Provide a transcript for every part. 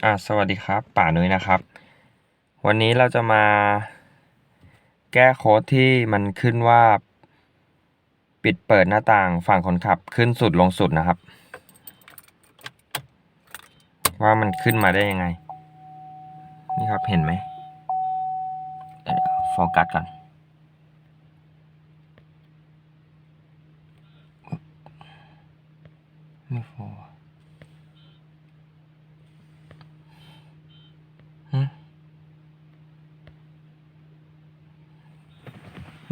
อ่าสวัสดีครับ ป่านุ้ยนะครับ วันนี้เราจะมาแก้โค้ดที่มันขึ้นว่า ปิดเปิดหน้าต่างฝั่งคนขับขึ้นสุดลงสุดนะครับ ว่ามันขึ้นมาได้ยังไง นี่ครับเห็นไหมโฟกัสก่อนไม่โฟ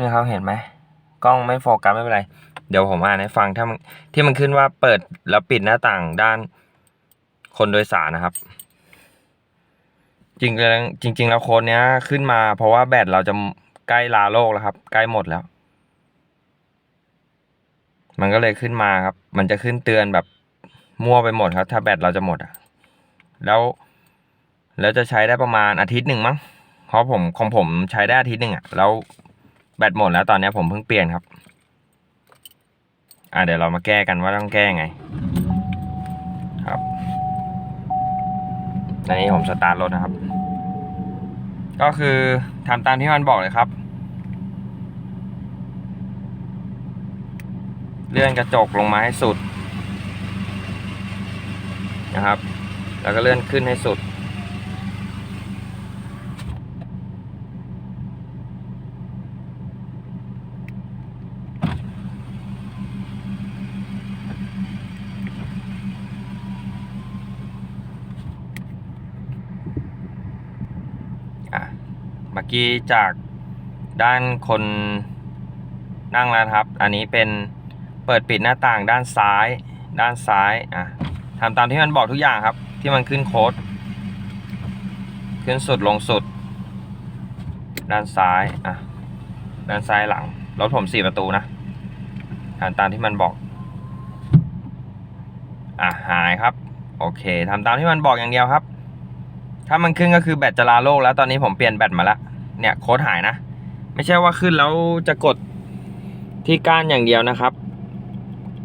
นี่ครับเห็นไหมกล้องไม่โฟกัสไม่เป็นไร เดี๋ยวผมอ่านให้ฟังถ้ามันที่มันขึ้นว่าเปิดแล้วปิดหน้าต่างด้านคนโดยสารนะครับ จริงๆจริงแล้วโค้ดเนี้ยขึ้นมาเพราะว่าแบตเราจะใกล้ลาโลกแล้วครับ ใกล้หมดแล้ว มันก็เลยขึ้นมาครับ มันจะขึ้นเตือนแบบมั่วไปหมดครับ ถ้าแบตเราจะหมดอะ แล้วแล้วจะใช้ได้ประมาณอาทิตย์หนึ่งมั้งเพราะผมของผมใช้ได้อาทิตย์หนึ่งอะ แล้ว แบตหมดแล้วตอนนี้ผมเพิ่งเปลี่ยนครับ อ่าเดี๋ยวเรามาแก้กันว่าต้องแก้ไง ครับในนี้ผมสตาร์ทรถนะครับ ก็คือทำตามที่มันบอกเลยครับ เลื่อนกระจกลงมาให้สุดนะครับ แล้วก็เลื่อนขึ้นให้สุด อะ เมื่อกี้จากด้านคนนั่งแล้วครับ อันนี้เป็นเปิดปิดหน้าต่างด้านซ้าย ด้านซ้ายอะทำตามที่มันบอกทุกอย่างครับ ที่มันขึ้นโค้ด ขึ้นสุดลงสุด ด้านซ้ายอะด้านซ้ายหลังรถผมสี่ประตูนะทำตามที่มันบอกอะหายครับ โอเคทำตามที่มันบอกอย่างเดียวครับ ถ้ามันขึ้นก็คือแบตจะลาโลกแล้วตอนนี้ผมเปลี่ยนแบตมาแล้วเนี่ยโค้ดหายนะ ไม่ใช่ว่าขึ้นแล้วจะกดที่ก้านอย่างเดียวนะครับ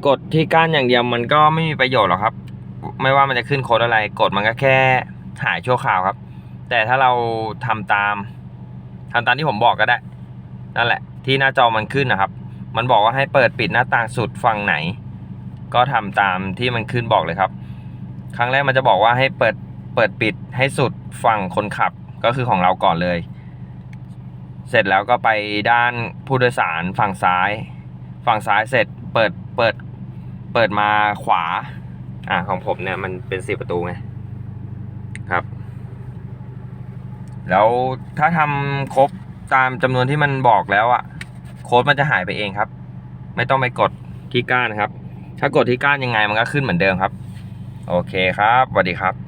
กดที่ก้านอย่างเดียวมันก็ไม่มีประโยชน์หรอกครับ ไม่ว่ามันจะขึ้นโค้ดอะไร กดมันก็แค่หายชั่วคราวครับ แต่ถ้าเราทำตามทำตามที่ผมบอกก็ได้ นั่นแหละ ที่หน้าจอมันขึ้นนะครับ มันบอกว่าให้เปิดปิดหน้าต่างสุดฝั่งไหน ก็ทำตามที่มันขึ้นบอกเลยครับ ครั้งแรกมันจะบอกว่าให้เปิด เปิดปิดให้สุดฝั่งคนขับก็คือของเราก่อนเลย เสร็จแล้วก็ไปด้านผู้โดยสารฝั่งซ้าย ฝั่งซ้ายเสร็จเปิดเปิดเปิดมาขวา อ่าของผมเนี่ยมันเป็นสี่ประตูไงครับ แล้วถ้าทำครบตามจำนวนที่มันบอกแล้วอะโค้ดมันจะหายไปเองครับ ไม่ต้องไปกดที่ก้านครับ ถ้ากดที่ก้านยังไงมันก็ขึ้นเหมือนเดิมครับ โอเคครับสวัสดีครับ